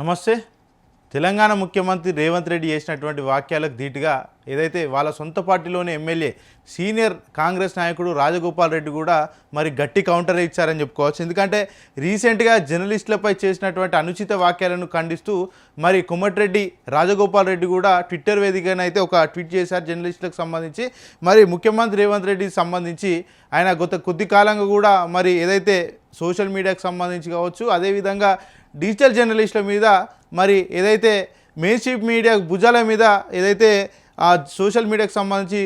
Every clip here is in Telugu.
నమస్తే. తెలంగాణ ముఖ్యమంత్రి రేవంత్ రెడ్డి చేసినటువంటి వాక్యాలకు ధీటుగా ఏదైతే వాళ్ళ సొంత పార్టీలోని ఎమ్మెల్యే సీనియర్ కాంగ్రెస్ నాయకుడు రాజగోపాల్ రెడ్డి కూడా మరి గట్టి కౌంటర్ ఇచ్చారని చెప్పుకోవచ్చు. ఎందుకంటే రీసెంట్గా జర్నలిస్టులపై చేసినటువంటి అనుచిత వాక్యాలను ఖండిస్తూ మరి కుమ్మటిరెడ్డి రాజగోపాల్ రెడ్డి కూడా ట్విట్టర్ వేదికనైతే ఒక ట్వీట్ చేశారు జర్నలిస్టులకు సంబంధించి. మరి ముఖ్యమంత్రి రేవంత్ రెడ్డికి సంబంధించి ఆయన గత కొద్ది కాలంగా కూడా మరి ఏదైతే సోషల్ మీడియాకు సంబంధించి కావచ్చు అదేవిధంగా డిజిటల్ జర్నలిస్టుల మీద మరి ఏదైతే మెయిన్ స్ట్రీమ్ మీడియా భుజాల మీద ఏదైతే ఆ సోషల్ మీడియాకు సంబంధించి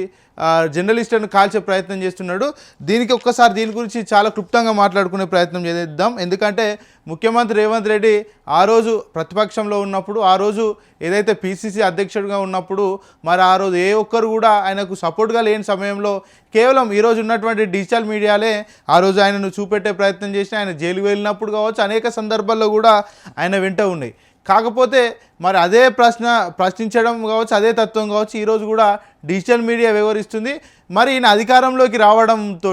జర్నలిస్టులను కాల్చే ప్రయత్నం చేస్తున్నాడు. దీనికి ఒక్కసారి దీని గురించి చాలా క్లుప్తంగా మాట్లాడుకునే ప్రయత్నం చేద్దాం. ఎందుకంటే ముఖ్యమంత్రి రేవంత్ రెడ్డి ఆ రోజు ప్రతిపక్షంలో ఉన్నప్పుడు ఆ రోజు ఏదైతే పిసిసి అధ్యక్షుడిగా ఉన్నప్పుడు మరి ఆ రోజు ఏ ఒక్కరు కూడా ఆయనకు సపోర్ట్గా లేని సమయంలో కేవలం ఈరోజు ఉన్నటువంటి డిజిటల్ మీడియాలే ఆ రోజు ఆయనను చూపెట్టే ప్రయత్నం చేసి ఆయన జైలు వెళ్ళినప్పుడు కావచ్చు అనేక సందర్భాల్లో కూడా ఆయన వెంట ఉన్నాయి. కాకపోతే మరి అదే ప్రశ్న ప్రశ్నించడం కావచ్చు అదే తత్వం కావచ్చు ఈరోజు కూడా డిజిటల్ మీడియా వివరిస్తుంది మరి ఈయన అధికారంలోకి రావడంతో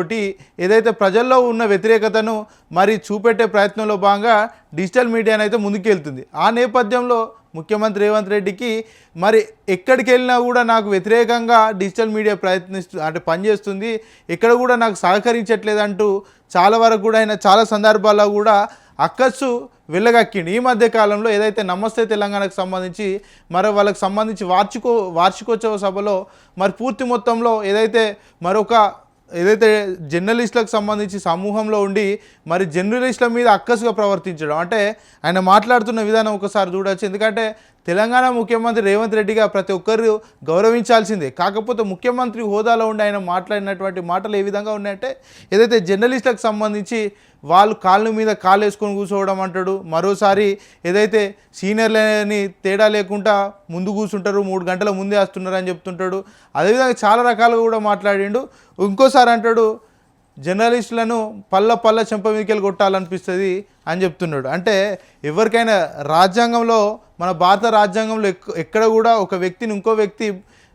ఏదైతే ప్రజల్లో ఉన్న వ్యతిరేకతను మరి చూపెట్టే ప్రయత్నంలో భాగంగా డిజిటల్ మీడియానైతే అయితే ముందుకెళ్తుంది. ఆ నేపథ్యంలో ముఖ్యమంత్రి రేవంత్ రెడ్డికి మరి ఎక్కడికి వెళ్ళినా కూడా నాకు వ్యతిరేకంగా డిజిటల్ మీడియా ప్రయత్నిస్తూ అంటే పనిచేస్తుంది. ఎక్కడ కూడా నాకు సహకరించట్లేదంటూ చాలా వరకు కూడా ఆయన చాలా సందర్భాల్లో కూడా అక్కస్సు వెళ్ళగక్కిండు. ఈ మధ్య కాలంలో ఏదైతే నమస్తే తెలంగాణకు సంబంధించి మరి వాళ్ళకి సంబంధించి వార్షికో వార్షికోత్సవ సభలో మరి పూర్తి మొత్తంలో ఏదైతే మరొక ఏదైతే జర్నలిస్టులకు సంబంధించి సమూహంలో ఉండి మరి జర్నలిస్టుల మీద అక్కసుగా ప్రవర్తించడం. అంటే ఆయన మాట్లాడుతున్న విధానం ఒకసారి చూడొచ్చు. ఎందుకంటే తెలంగాణ ముఖ్యమంత్రి రేవంత్ రెడ్డిగా ప్రతి ఒక్కరు గౌరవించాల్సిందే. కాకపోతే ముఖ్యమంత్రి హోదాలో ఉండి ఆయన మాట్లాడినటువంటి మాటలు ఏ విధంగా ఉన్నాయంటే ఏదైతే జర్నలిస్టులకు సంబంధించి వాళ్ళు కాళ్ళ మీద కాళ్ళు వేసుకొని కూర్చోవడం అంటాడు మరోసారి ఏదైతే సీనియర్లని తేడా లేకుండా ముందు కూర్చుంటారు మూడు గంటల ముందే వస్తున్నారు అని చెప్తుంటాడు. అదేవిధంగా చాలా రకాలుగా కూడా మాట్లాడిండు. ఇంకోసారి అంటాడు జర్నలిస్టులను పల్ల పల్ల చెంప మీదకెళ్ళి కొట్టాలనిపిస్తుంది అని చెప్తున్నాడు అంటే ఎవరికైనా రాజ్యాంగంలో మన భారత రాజ్యాంగంలో ఎక్ ఎక్కడ కూడా ఒక వ్యక్తిని ఇంకో వ్యక్తి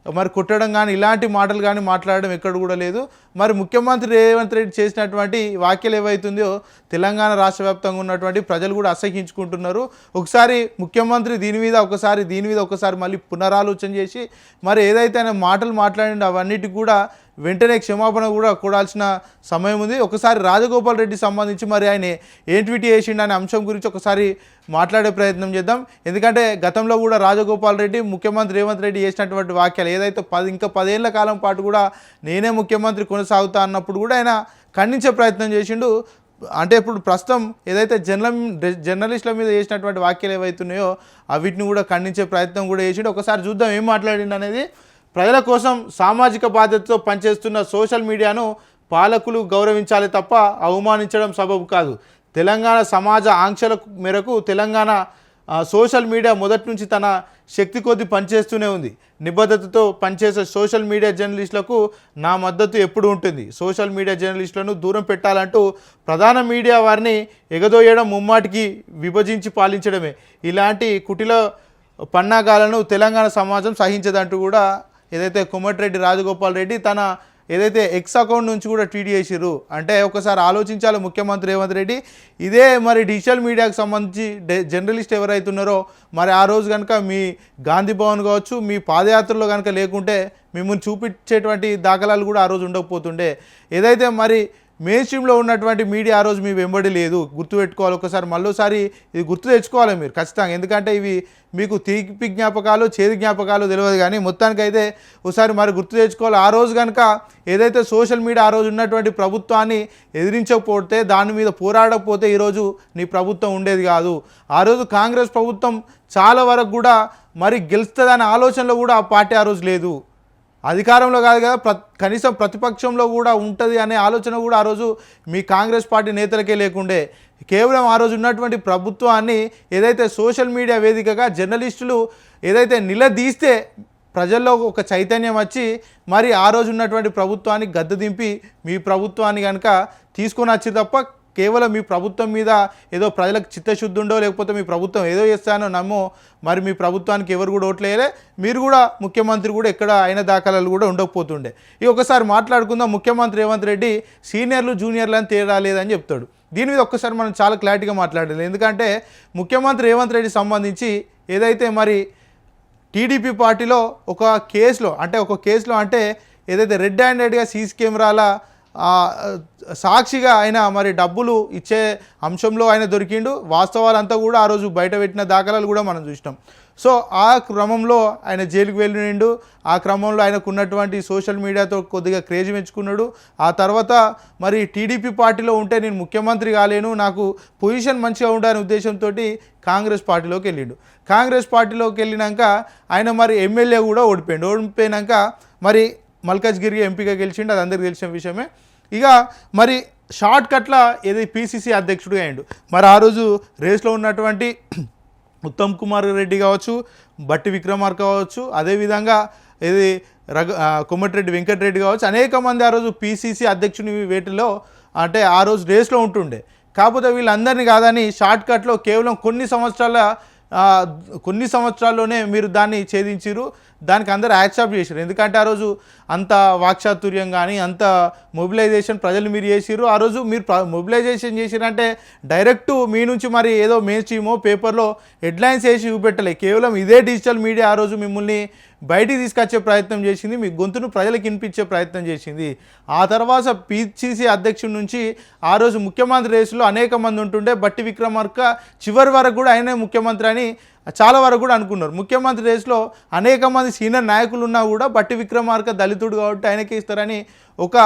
మరి కొట్టడం కానీ ఇలాంటి మాటలు కానీ మాట్లాడడం ఎక్కడ కూడా లేదు. మరి ముఖ్యమంత్రి రేవంత్ రెడ్డి చేసినటువంటి వ్యాఖ్యలు ఏవైతుందో తెలంగాణ రాష్ట్ర వ్యాప్తంగా ఉన్నటువంటి ప్రజలు కూడా అసహించుకుంటున్నారు ఒకసారి ముఖ్యమంత్రి దీని మీద ఒకసారి దీని మీద ఒకసారి మళ్ళీ పునరాలోచన చేసి మరి ఏదైతే ఆయన మాటలు మాట్లాడిండో అవన్నిటికి కూడా వెంటనే క్షమాపణ కూడా కూడాల్సిన సమయం ఉంది. ఒకసారి రాజగోపాల్ రెడ్డి సంబంధించి మరి ఆయన ఏం ట్వీట్ చేసిండు అనే అంశం గురించి ఒకసారి మాట్లాడే ప్రయత్నం చేద్దాం. ఎందుకంటే గతంలో కూడా రాజగోపాల్ రెడ్డి ముఖ్యమంత్రి రేవంత్ రెడ్డి చేసినటువంటి వాక్యాలు ఏదైతే పది ఇంకా పదేళ్ళ కాలం పాటు కూడా నేనే ముఖ్యమంత్రి కొనసాగుతా అన్నప్పుడు కూడా ఆయన ఖండించే ప్రయత్నం చేసిండు. అంటే ఇప్పుడు ప్రస్తుతం ఏదైతే జర్నల్ జర్నలిస్టుల మీద చేసినటువంటి వాక్యాలు ఏవైతున్నాయో వీటిని కూడా ఖండించే ప్రయత్నం కూడా చేసిండు. ఒకసారి చూద్దాం ఏం మాట్లాడిండు అనేది. ప్రజల కోసం సామాజిక బాధ్యతతో పనిచేస్తున్న సోషల్ మీడియాను పాలకులు గౌరవించాలి తప్ప అవమానించడం సబబు కాదు. తెలంగాణ సమాజ ఆంక్షల మేరకు తెలంగాణ సోషల్ మీడియా మొదటి నుంచి తన శక్తి కొద్దీ పనిచేస్తూనే ఉంది. నిబద్ధతతో పనిచేసే సోషల్ మీడియా జర్నలిస్టులకు నా మద్దతు ఎప్పుడు ఉంటుంది. సోషల్ మీడియా జర్నలిస్టులను దూరం పెట్టాలంటూ ప్రధాన మీడియా వారిని ఎగదోయడం ముమ్మాటికి విభజించి పాలించడమే. ఇలాంటి కుటిల పన్నాగాలను తెలంగాణ సమాజం సహించదంటూ కూడా ఏదైతే కోమటిరెడ్డి రాజగోపాల్ రెడ్డి తన ఏదైతే ఎక్స్ అకౌంట్ నుంచి కూడా ట్వీట్ చేసిర్రు అంటే ఒకసారి ఆలోచించాలి ముఖ్యమంత్రి రేవంత్ రెడ్డి. ఇదే మరి డిజిటల్ మీడియాకు సంబంధించి డే- జర్నలిస్ట్ ఎవరైతే ఉన్నారో మరి ఆ రోజు కనుక మీ గాంధీ భవన్ కావచ్చు మీ పాదయాత్రలో కనుక లేకుంటే మిమ్మల్ని చూపించేటువంటి దాఖలాలు కూడా ఆ రోజు ఉండకపోతుండే. ఏదైతే మరి మెయిన్ స్ట్రీమ్లో ఉన్నటువంటి మీడియా ఆ రోజు మీ వెంబడి లేదు. గుర్తుపెట్టుకోవాలి ఒకసారి. మళ్ళీసారి ఇది గుర్తు తెచ్చుకోవాలి మీరు ఖచ్చితంగా. ఎందుకంటే ఇవి మీకు తీపి జ్ఞాపకాలు చేదు జ్ఞాపకాలు తెలియదు కానీ మొత్తానికైతే ఒకసారి మరి గుర్తు తెచ్చుకోవాలి. ఆ రోజు కనుక ఏదైతే సోషల్ మీడియా ఆ రోజు ఉన్నటువంటి ప్రభుత్వాన్ని ఎదిరించకపోతే దాని మీద పోరాడకపోతే ఈరోజు నీ ప్రభుత్వం ఉండేది కాదు. ఆ రోజు కాంగ్రెస్ ప్రభుత్వం చాలా వరకు కూడా మరి గెలుస్తుందనే ఆలోచనలో కూడా ఆ పార్టీ ఆ రోజు లేదు. అధికారంలో కాదు కదా ప్ర కనీసం ప్రతిపక్షంలో కూడా ఉంటుంది అనే ఆలోచన కూడా ఆ రోజు మీ కాంగ్రెస్ పార్టీ నేతలకే లేకుండే. కేవలం ఆ రోజు ఉన్నటువంటి ప్రభుత్వాన్ని ఏదైతే సోషల్ మీడియా వేదికగా జర్నలిస్టులు ఏదైతే నిలదీస్తే ప్రజల్లో ఒక చైతన్యం వచ్చి మరి ఆ రోజు ఉన్నటువంటి ప్రభుత్వాన్ని గద్దె దింపి మీ ప్రభుత్వాన్ని కనుక తీసుకొని వచ్చి తప్ప కేవలం మీ ప్రభుత్వం మీద ఏదో ప్రజలకు చిత్తశుద్ధి ఉండో లేకపోతే మీ ప్రభుత్వం ఏదో చేస్తానో నమ్మో మరి మీ ప్రభుత్వానికి ఎవరు కూడా ఓట్లేయలే మీరు కూడా ముఖ్యమంత్రి కూడా ఎక్కడ అయిన దాఖలాలు కూడా ఉండకపోతుండే. ఇక ఒకసారి మాట్లాడుకుందాం ముఖ్యమంత్రి రేవంత్ రెడ్డి సీనియర్లు జూనియర్లు అని తేడా లేదని చెప్తాడు. దీని మీద ఒక్కసారి మనం చాలా క్లారిటీగా మాట్లాడాలి. ఎందుకంటే ముఖ్యమంత్రి రేవంత్ రెడ్డి సంబంధించి ఏదైతే మరి టీడీపీ పార్టీలో ఒక కేసులో అంటే ఒక కేసులో అంటే ఏదైతే రెడ్ హ్యాండెడ్గా సీసీ కెమెరాల సాక్షిగా ఆయన మరి డబ్బులు ఇచ్చే అంశంలో ఆయన దొరికిండు. వాస్తవాలంతా కూడా ఆ రోజు బయట పెట్టిన దాఖలాలు కూడా మనం చూసినాం. సో ఆ క్రమంలో ఆయన జైలుకు వెళ్ళిండు. ఆ క్రమంలో ఆయనకు ఉన్నటువంటి సోషల్ మీడియాతో కొద్దిగా క్రేజ్ పెంచుకున్నాడు. ఆ తర్వాత మరి టీడీపీ పార్టీలో ఉంటే నేను ముఖ్యమంత్రి కాలేను. నాకు పొజిషన్ మంచిగా ఉండాలనే ఉద్దేశంతో కాంగ్రెస్ పార్టీలోకి వెళ్ళిండు. కాంగ్రెస్ పార్టీలోకి వెళ్ళినాక ఆయన మరి ఎమ్మెల్యే కూడా ఓడిపోయిండు. ఓడిపోయినాక మరి మల్కాజ్గిరి ఎంపీగా గెలిచిండు. అది అందరికీ తెలిసిన విషయమే. ఇక మరి షార్ట్ కట్ల ఏది పీసీసీ అధ్యక్షుడిగా అయ్యాడు. మరి ఆ రోజు రేస్లో ఉన్నటువంటి ఉత్తమ్ కుమార్ రెడ్డి కావచ్చు బట్టి విక్రమార్ కావచ్చు అదేవిధంగా ఇది రఘు ఆ, కొమ్మటిరెడ్డి వెంకటరెడ్డి కావచ్చు అనేక మంది ఆ రోజు పీసీసీ అధ్యక్షుని వేటిలో అంటే ఆ రోజు రేస్లో ఉంటుండే. కాకపోతే వీళ్ళందరినీ కాదని షార్ట్ కట్లో కేవలం కొన్ని సంవత్సరాల కొన్ని సంవత్సరాల్లోనే మీరు దాన్ని ఛేదించారు దానికి అందరు యాక్సెప్ట్ చేశారు. ఎందుకంటే ఆ రోజు అంత వాక్చాతుర్యం కానీ అంత మొబిలైజేషన్ ప్రజలు మీరు చేసిర్రు. ఆ రోజు మీరు మొబిలైజేషన్ చేసిరంటే డైరెక్ట్ మీ నుంచి మరి ఏదో మెయిన్ స్ట్రీమో పేపర్లో హెడ్లైన్స్ వేసి చూపెట్టలే. కేవలం ఇదే డిజిటల్ మీడియా ఆ రోజు మిమ్మల్ని బయటికి తీసుకొచ్చే ప్రయత్నం చేసింది మీ గొంతును ప్రజలకు వినిపించే ప్రయత్నం చేసింది. ఆ తర్వాత పిసిసి అధ్యక్షుడి నుంచి ఆ రోజు ముఖ్యమంత్రి రేసులో అనేక మంది ఉంటుండే బట్టి విక్రమార్క చివరి వరకు కూడా ఆయనే ముఖ్యమంత్రి అని చాలా వరకు కూడా అనుకున్నారు. ముఖ్యమంత్రి రేసులో అనేక మంది సీనియర్ నాయకులు ఉన్నా కూడా బట్టి విక్రమార్క దళితుడు కాబట్టి ఆయనకే ఇస్తారని ఒక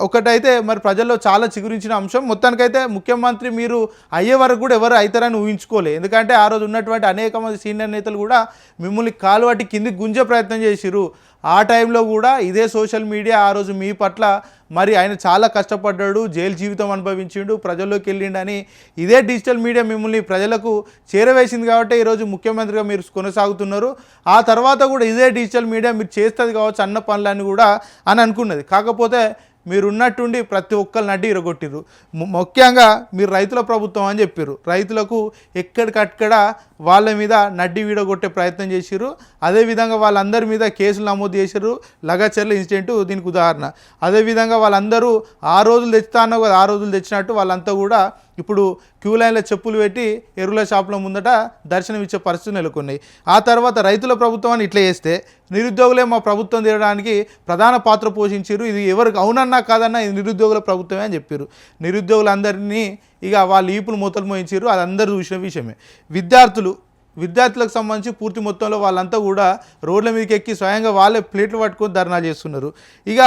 ఒకటైతే మరి ప్రజల్లో చాలా చిగురించిన అంశం. మొత్తానికైతే ముఖ్యమంత్రి మీరు అయ్యే వరకు కూడా ఎవరు అవుతారని ఊహించుకోలే. ఎందుకంటే ఆ రోజు ఉన్నటువంటి అనేక మంది సీనియర్ నేతలు కూడా మిమ్మల్ని కాలువాటి కిందికి గుంజే ప్రయత్నం చేసిరు ఆ టైంలో కూడా ఇదే సోషల్ మీడియా ఆ రోజు మీ పట్ల మరి ఆయన చాలా కష్టపడ్డాడు జైలు జీవితం అనుభవించిండు ప్రజల్లోకి వెళ్ళిండని ఇదే డిజిటల్ మీడియా మిమ్మల్ని ప్రజలకు చేరవేసింది కాబట్టి ఈరోజు ముఖ్యమంత్రిగా మీరు కొనసాగుతున్నారు. ఆ తర్వాత కూడా ఇదే డిజిటల్ మీడియా మీరు చేస్తుంది కావచ్చు అన్న పనులన్నీ కూడా అని అనుకున్నది. కాకపోతే మీరు ఉన్నట్టుండి ప్రతి ఒక్కరు నడ్డి ఇరగొట్టిర్రు. ము- ముఖ్యంగా మీరు రైతుల ప్రభుత్వం అని చెప్పారు రైతులకు ఎక్కడికక్కడ వాళ్ళ మీద నడ్డి వీడగొట్టే ప్రయత్నం చేసిర్రు. అదేవిధంగా వాళ్ళందరి మీద కేసులు నమోదు చేసిర్రు. లగచర్ల ఇన్సిడెంట్ దీనికి ఉదాహరణ. అదేవిధంగా వాళ్ళందరూ ఆ రోజులు తెచ్చుతా అన్నావు కదా ఆ రోజులు తెచ్చినట్టు వాళ్ళంతా కూడా ఇప్పుడు క్యూ లైన్లో చెప్పులు పెట్టి ఎరువుల షాపుల ముందట దర్శనం ఇచ్చే పరిస్థితులు నెలకొన్నాయి. ఆ తర్వాత రైతుల ప్రభుత్వాన్ని ఇట్లా చేస్తే నిరుద్యోగులే మా ప్రభుత్వం తీయడానికి ప్రధాన పాత్ర పోషించారు ఇది ఎవరికి అవునన్నా కాదన్నా ఇది నిరుద్యోగుల ప్రభుత్వమే అని చెప్పారు నిరుద్యోగులందరినీ ఇక వాళ్ళ ఈపులు మూతలు మోయించారు అది అందరూ చూసిన విషయమే. విద్యార్థులు విద్యార్థులకు సంబంధించి పూర్తి మొత్తంలో వాళ్ళంతా కూడా రోడ్ల మీదకి ఎక్కి స్వయంగా వాళ్ళే ప్లేట్లు పట్టుకొని ధర్నా చేస్తున్నారు. ఇక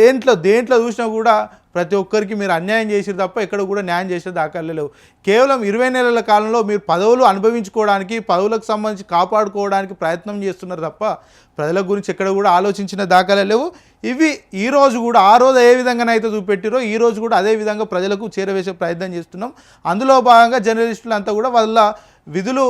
ఏంట్లో దేంట్లో చూసినా కూడా ప్రతి ఒక్కరికి మీరు అన్యాయం చేసిరు తప్ప ఎక్కడ కూడా న్యాయం చేసే దాఖలేవు లేవు. కేవలం ఇరవై నెలల కాలంలో మీరు పదవులు అనుభవించుకోవడానికి పదవులకు సంబంధించి కాపాడుకోవడానికి ప్రయత్నం చేస్తున్నారు తప్ప ప్రజల గురించి ఎక్కడ కూడా ఆలోచించిన దాఖలే లేవు. ఇవి ఈ రోజు కూడా ఆ రోజు ఏ విధంగానైతే చూపెట్టిరో ఈ రోజు కూడా అదే విధంగా ప్రజలకు చేరవేసే ప్రయత్నం చేస్తున్నాం. అందులో భాగంగా జర్నలిస్టులు అంతా కూడా వాళ్ళ విధులు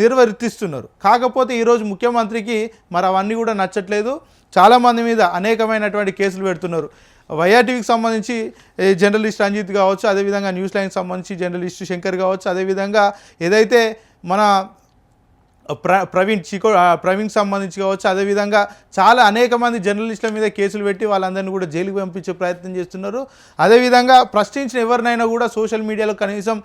నిర్వర్తిస్తున్నారు. కాకపోతే ఈరోజు ముఖ్యమంత్రికి మరి అవన్నీ కూడా నచ్చట్లేదు. చాలామంది మీద అనేకమైనటువంటి కేసులు పెడుతున్నారు. వైఆర్టీవీకి సంబంధించి జర్నలిస్ట్ రంజిత్ కావచ్చు అదేవిధంగా న్యూస్ లైన్కి సంబంధించి జర్నలిస్ట్ శంకర్ కావచ్చు అదేవిధంగా ఏదైతే మన ప్ర ప్రవీణ్ చికో ప్రవీణ్కి సంబంధించి కావచ్చు అదేవిధంగా చాలా అనేక మంది జర్నలిస్టుల మీద కేసులు పెట్టి వాళ్ళందరినీ కూడా జైలుకి పంపించే ప్రయత్నం చేస్తున్నారు. అదేవిధంగా ప్రశ్నించిన ఎవరినైనా కూడా సోషల్ మీడియాలో కనీసం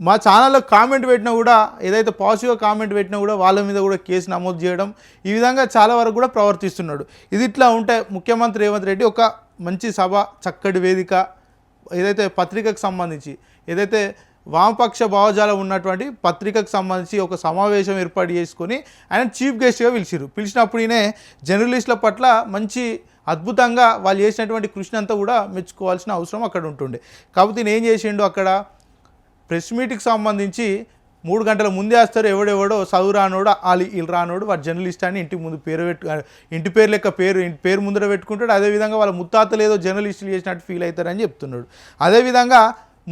మా ఛానల్లో కామెంట్ పెట్టినా కూడా ఏదైతే పాజిటివ్గా కామెంట్ పెట్టినా కూడా వాళ్ళ మీద కూడా కేసు నమోదు చేయడం ఈ విధంగా చాలా వరకు కూడా ప్రవర్తిస్తున్నాడు. ఇది ఇట్లా ఉంటే ముఖ్యమంత్రి రేవంత్ రెడ్డి ఒక మంచి సభ చక్కటి వేదిక ఏదైతే పత్రికకు సంబంధించి ఏదైతే వామపక్ష భావజాలం ఉన్నటువంటి పత్రికకు సంబంధించి ఒక సమావేశం ఏర్పాటు చేసుకొని ఆయన చీఫ్ గెస్ట్గా పిలిచిరు పిలిచినప్పుడు ఈయన జర్నలిస్టుల పట్ల మంచి అద్భుతంగా వాళ్ళు చేసినటువంటి కృషిని అంతా కూడా మెచ్చుకోవాల్సిన అవసరం అక్కడ ఉంటుండే. కాకపోతే నేను ఏం చేసిండు అక్కడ? ప్రెస్ మీట్కి సంబంధించి మూడు గంటల ముందే వస్తారు. ఎవడెవడో చదువు రానోడు వాళ్ళు వీళ్ళు రానోడు వాడు జర్నలిస్ట్ అని ఇంటి ముందు పేరు పెట్టు ఇంటి పేరు లెక్క పేరు పేరు ముందర పెట్టుకుంటాడు. అదేవిధంగా వాళ్ళ ముత్తాతలు ఏదో జర్నలిస్టులు చేసినట్టు ఫీల్ అవుతారని చెప్తున్నాడు. అదేవిధంగా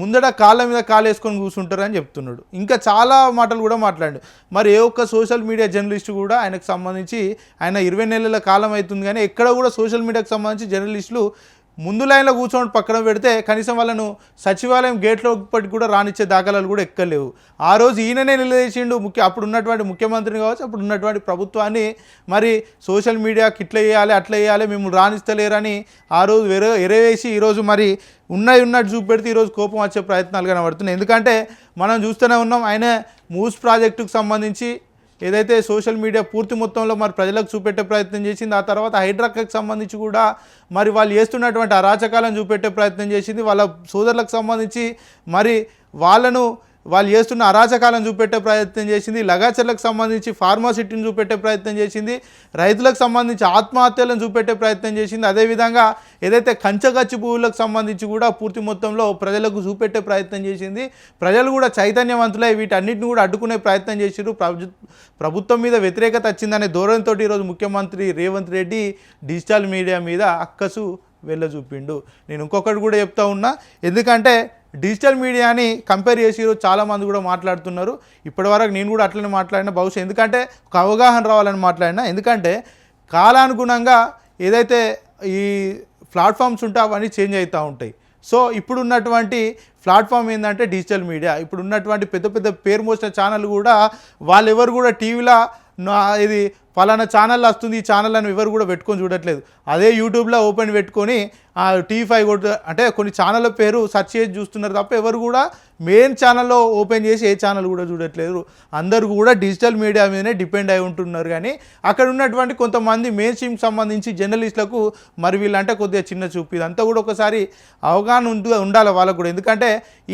ముందట కాళ్ళ మీద కాలు వేసుకొని కూర్చుంటారని చెప్తున్నాడు. ఇంకా చాలా మాటలు కూడా మాట్లాడు మరి ఏ ఒక్క సోషల్ మీడియా జర్నలిస్ట్ కూడా ఆయనకు సంబంధించి ఆయన ఇరవై నెలల కాలం అవుతుంది కానీ ఎక్కడ కూడా సోషల్ మీడియాకు సంబంధించి జర్నలిస్టులు ముందు లైన్లో కూర్చొని పక్కన పెడితే కనీసం వాళ్ళను సచివాలయం గేట్లోపటికి కూడా రానిచ్చే దాఖలాలు కూడా ఎక్కలేవు ఆ రోజు ఈయననే నిలదీసిండు ముఖ్య అప్పుడు ఉన్నటువంటి ముఖ్యమంత్రిని కావచ్చు అప్పుడు ఉన్నటువంటి ప్రభుత్వాన్ని. మరి సోషల్ మీడియాకి ఇట్లా చేయాలి అట్లా చేయాలి మిమ్మల్ని రాణిస్తలేరని ఆ రోజు వెర ఎరవేసి ఈరోజు మరి ఉన్నాయి ఉన్నట్టు చూపెడితే ఈరోజు కోపం వచ్చే ప్రయత్నాలు కనబడుతున్నాయి. ఎందుకంటే మనం చూస్తూనే ఉన్నాం ఆయన మూస్ ప్రాజెక్టుకు సంబంధించి ఏదైతే సోషల్ మీడియా పూర్తి మొత్తంలో మరి ప్రజలకు చూపెట్టే ప్రయత్నం చేసింది ఆ తర్వాత హైడ్రాక్కి సంబంధించి కూడా మరి వాళ్ళు చేస్తున్నటువంటి అరాచకాలను చూపెట్టే ప్రయత్నం చేసింది. వాళ్ళ సోదరులకు సంబంధించి మరి వాళ్ళను వాళ్ళు చేస్తున్న అరాచకాలను చూపెట్టే ప్రయత్నం చేసింది లగాచర్లకు సంబంధించి ఫార్మాసిటీని చూపెట్టే ప్రయత్నం చేసింది రైతులకు సంబంధించి ఆత్మహత్యలను చూపెట్టే ప్రయత్నం చేసింది. అదేవిధంగా ఏదైతే కంచగచ్చి పువ్వులకు సంబంధించి కూడా పూర్తి మొత్తంలో ప్రజలకు చూపెట్టే ప్రయత్నం చేసింది. ప్రజలు కూడా చైతన్యవంతులై వీటన్నిటిని కూడా అడ్డుకునే ప్రయత్నం చేసిరు ప్రభు ప్రభుత్వం మీద వ్యతిరేకత వచ్చిందనే ధోరణితో ఈరోజు ముఖ్యమంత్రి రేవంత్ రెడ్డి డిజిటల్ మీడియా మీద అక్కసు వెళ్ళ చూపిండు నేను ఇంకొకటి కూడా చెప్తా ఉన్నా ఎందుకంటే డిజిటల్ మీడియాని కంపేర్ చేసి చాలామంది కూడా మాట్లాడుతున్నారు. ఇప్పటివరకు నేను కూడా అట్లనే మాట్లాడినా బహుశా ఎందుకంటే ఒక అవగాహన రావాలని మాట్లాడినా. ఎందుకంటే కాలానుగుణంగా ఏదైతే ఈ ప్లాట్ఫామ్స్ ఉంటే అవన్నీ చేంజ్ అవుతూ ఉంటాయి. సో ఇప్పుడు ఉన్నటువంటి ప్లాట్ఫామ్ ఏంటంటే డిజిటల్ మీడియా. ఇప్పుడు ఉన్నటువంటి పెద్ద పెద్ద పేరు మోసిన ఛానల్ కూడా వాళ్ళెవరు కూడా టీవీలో ఇది ఫలానా ఛానల్ వస్తుంది ఈ ఛానల్ అని ఎవరు కూడా పెట్టుకొని చూడట్లేదు. అదే యూట్యూబ్లో ఓపెన్ పెట్టుకొని ఆ టీవీ ఫైవ్ కొట్టు అంటే కొన్ని ఛానళ్ళ పేరు సెర్చ్ చేసి చూస్తున్నారు తప్ప ఎవరు కూడా మెయిన్ ఛానల్లో ఓపెన్ చేసి ఏ ఛానల్ కూడా చూడట్లేదు. అందరూ కూడా డిజిటల్ మీడియా మీదనే డిపెండ్ అయి ఉంటున్నారు కానీ అక్కడ ఉన్నటువంటి కొంతమంది మెయిన్ స్ట్రీమ్ సంబంధించి జర్నలిస్టులకు మరి వీళ్ళంటే కొద్దిగా చిన్న చూపు. ఇదంతా కూడా ఒకసారి అవగాహన ఉండాలి వాళ్ళకు కూడా. ఎందుకంటే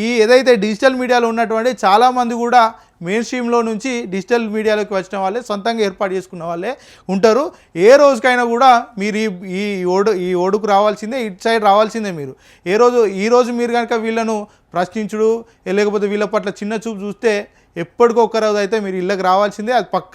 ఈ ఏదైతే డిజిటల్ మీడియాలో ఉన్నటువంటి చాలామంది కూడా మెయిన్ స్ట్రీమ్లో నుంచి డిజిటల్ మీడియాలోకి వచ్చిన వాళ్ళే సొంతంగా ఏర్పాటు చేసుకున్న వాళ్ళే ఉంటారు. ఏ రోజుకైనా కూడా మీరు ఈ ఈ ఓడు ఈ ఓడుకు రావాల్సిందే ఇటు సైడ్ రావాల్సిందే మీరు. ఏ రోజు ఈ రోజు మీరు కనుక వీళ్ళను ప్రశ్నించుడు లేకపోతే వీళ్ళ పట్ల చిన్న చూపు చూస్తే ఎప్పటికో ఒక్క రోజు అయితే మీరు ఇళ్ళకి రావాల్సిందే అది పక్క.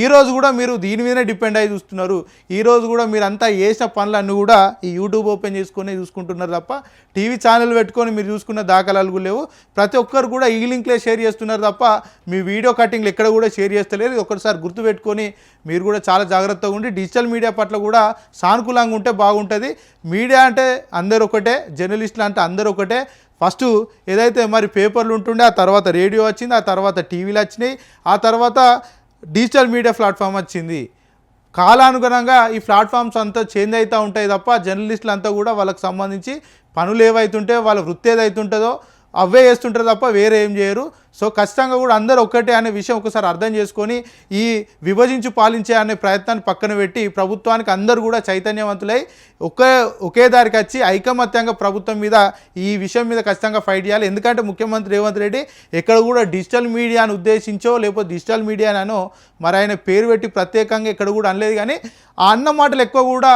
ఈ రోజు కూడా మీరు దీని మీదనే డిపెండ్ అయి చూస్తున్నారు. ఈ రోజు కూడా మీరు అంతా చేసిన పనులన్నీ కూడా ఈ యూట్యూబ్ ఓపెన్ చేసుకునే చూసుకుంటున్నారు తప్ప టీవీ ఛానల్ పెట్టుకొని మీరు చూసుకున్న దాఖలాలు కూడా లేవు. ప్రతి ఒక్కరు కూడా ఈ లింక్లే షేర్ చేస్తున్నారు తప్ప మీ వీడియో కటింగ్లు ఎక్కడ కూడా షేర్ చేస్తలేరు ఇది ఒకసారి గుర్తుపెట్టుకొని మీరు కూడా చాలా జాగ్రత్తగా ఉండి డిజిటల్ మీడియా పట్ల కూడా సానుకూలంగా ఉంటే బాగుంటుంది. మీడియా అంటే అందరు ఒకటే జర్నలిస్టులు అంటే అందరు ఒకటే ఫస్ట్ ఏదైతే మరి పేపర్లు ఉంటుండే ఆ తర్వాత రేడియో వచ్చింది ఆ తర్వాత టీవీలు వచ్చినాయి ఆ తర్వాత డిజిటల్ మీడియా ప్లాట్ఫామ్ వచ్చింది. కాలానుగుణంగా ఈ ప్లాట్ఫామ్స్ అంతా చేంజ్ అవుతూ ఉంటాయి తప్ప జర్నలిస్టులు అంతా కూడా వాళ్ళకి సంబంధించి పనులు ఏవైతుంటే వాళ్ళ వృత్తి ఏదైతుంటుందో అవే చేస్తుంటారు తప్ప వేరే ఏం చేయరు. సో ఖచ్చితంగా కూడా అందరూ ఒక్కటే అనే విషయం ఒకసారి అర్థం చేసుకొని ఈ విభజించి పాలించే అనే ప్రయత్నాన్ని పక్కన పెట్టి ప్రభుత్వానికి అందరూ కూడా చైతన్యవంతులై ఒకే ఒకే దారికి వచ్చి ఐకమత్యంగా ప్రభుత్వం మీద ఈ విషయం మీద ఖచ్చితంగా ఫైట్ చేయాలి. ఎందుకంటే ముఖ్యమంత్రి రేవంత్ రెడ్డి ఎక్కడ కూడా డిజిటల్ మీడియాను ఉద్దేశించో లేకపోతే డిజిటల్ మీడియానో మరి ఆయన పేరు పెట్టి ప్రత్యేకంగా ఎక్కడ కూడా అనలేదు. కానీ ఆ అన్న మాటలు ఎక్కువ కూడా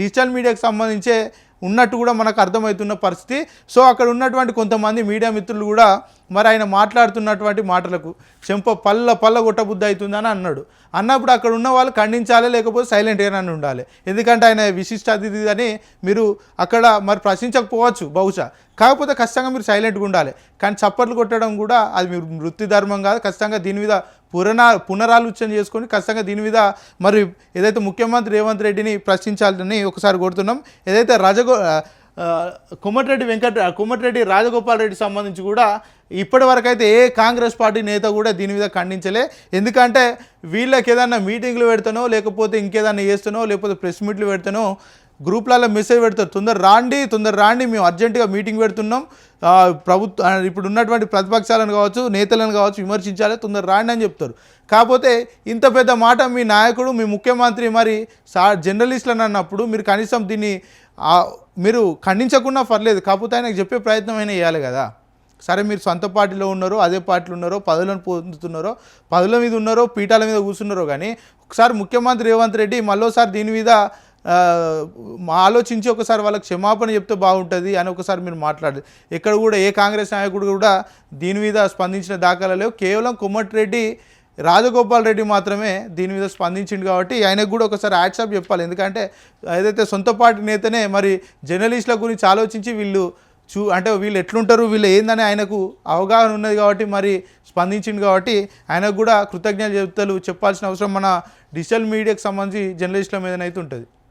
డిజిటల్ మీడియాకు సంబంధించే ఉన్నట్టు కూడా మనకు అర్థమవుతున్న పరిస్థితి. సో అక్కడ ఉన్నటువంటి కొంతమంది మీడియా మిత్రులు కూడా మరి ఆయన మాట్లాడుతున్నటువంటి మాటలకు చెంప పల్ల పల్ల కొట్టబుద్ధి అవుతుందని అన్నాడు. అన్నప్పుడు అక్కడ ఉన్న వాళ్ళు ఖండించాలి లేకపోతే సైలెంట్గానే ఉండాలి. ఎందుకంటే ఆయన విశిష్ట అతిథి అని మీరు అక్కడ మరి ప్రశ్నించకపోవచ్చు బహుశా. కాకపోతే ఖచ్చితంగా మీరు సైలెంట్గా ఉండాలి. కానీ చప్పట్లు కొట్టడం కూడా అది మీరు వృత్తి ధర్మం కాదు. ఖచ్చితంగా దీని మీద పునరా పునరాలోచన చేసుకొని ఖచ్చితంగా దీని మీద మరి ఏదైతే ముఖ్యమంత్రి రేవంత్ రెడ్డిని ప్రశ్నించాలని ఒకసారి కోరుతున్నాం. ఏదైతే రాజగో కుమ్మటిరెడ్డి వెంకట కుమ్మటిరెడ్డి రాజగోపాల్ రెడ్డి సంబంధించి కూడా ఇప్పటి వరకైతే ఏ కాంగ్రెస్ పార్టీ నేత కూడా దీని మీద ఖండించలే. ఎందుకంటే వీళ్ళకి ఏదైనా మీటింగ్లు పెడతానో లేకపోతే ఇంకేదైనా చేస్తానో లేకపోతే ప్రెస్ మీట్లు పెడతానో గ్రూప్లలో మెసేజ్ పెడతారు. తొందర రాండి తొందర రాండి మేము అర్జెంటుగా మీటింగ్ పెడుతున్నాం. ప్రభుత్వ ఇప్పుడు ఉన్నటువంటి ప్రతిపక్షాలను కావచ్చు నేతలను కావచ్చు విమర్శించాలి తొందర రాండి అని చెప్తారు. కాకపోతే ఇంత పెద్ద మాట మీ నాయకుడు మీ ముఖ్యమంత్రి మరి సా జర్నలిస్టులను అన్నప్పుడు మీరు కనీసం దీన్ని మీరు ఖండించకుండా పర్లేదు కాకపోతే ఆయనకు చెప్పే ప్రయత్నం అయినా చేయాలి కదా. సరే మీరు సొంత పార్టీలో ఉన్నారో అదే పార్టీలో ఉన్నారో పదవులను పొందుతున్నారో పదవుల మీద ఉన్నారో పీఠాల మీద కూర్చున్నారో కానీ ఒకసారి ముఖ్యమంత్రి రేవంత్ రెడ్డి మళ్ళోసారి దీని మీద ఆలోచించి ఒకసారి వాళ్ళకి క్షమాపణ చెప్తే బాగుంటుంది అని ఒకసారి మీరు మాట్లాడారు ఎక్కడ కూడా ఏ కాంగ్రెస్ నాయకుడు కూడా దీని మీద స్పందించిన దాఖలా లేవు. కేవలం కొమ్మటిరెడ్డి రాజగోపాల్ రెడ్డి మాత్రమే దీని మీద స్పందించిండు కాబట్టి ఆయనకు కూడా ఒకసారి యాడ్సాప్ చెప్పాలి. ఎందుకంటే ఏదైతే సొంత పార్టీ నేతనే మరి జర్నలిస్టుల గురించి ఆలోచించి వీళ్ళు చూ అంటే వీళ్ళు ఎట్లుంటారు వీళ్ళు ఏందని ఆయనకు అవగాహన ఉన్నది కాబట్టి మరి స్పందించింది కాబట్టి ఆయనకు కూడా కృతజ్ఞత చెప్తలు చెప్పాల్సిన అవసరం మన డిజిటల్ మీడియాకి సంబంధించి జర్నలిస్టుల మీదనైతే ఉంటుంది.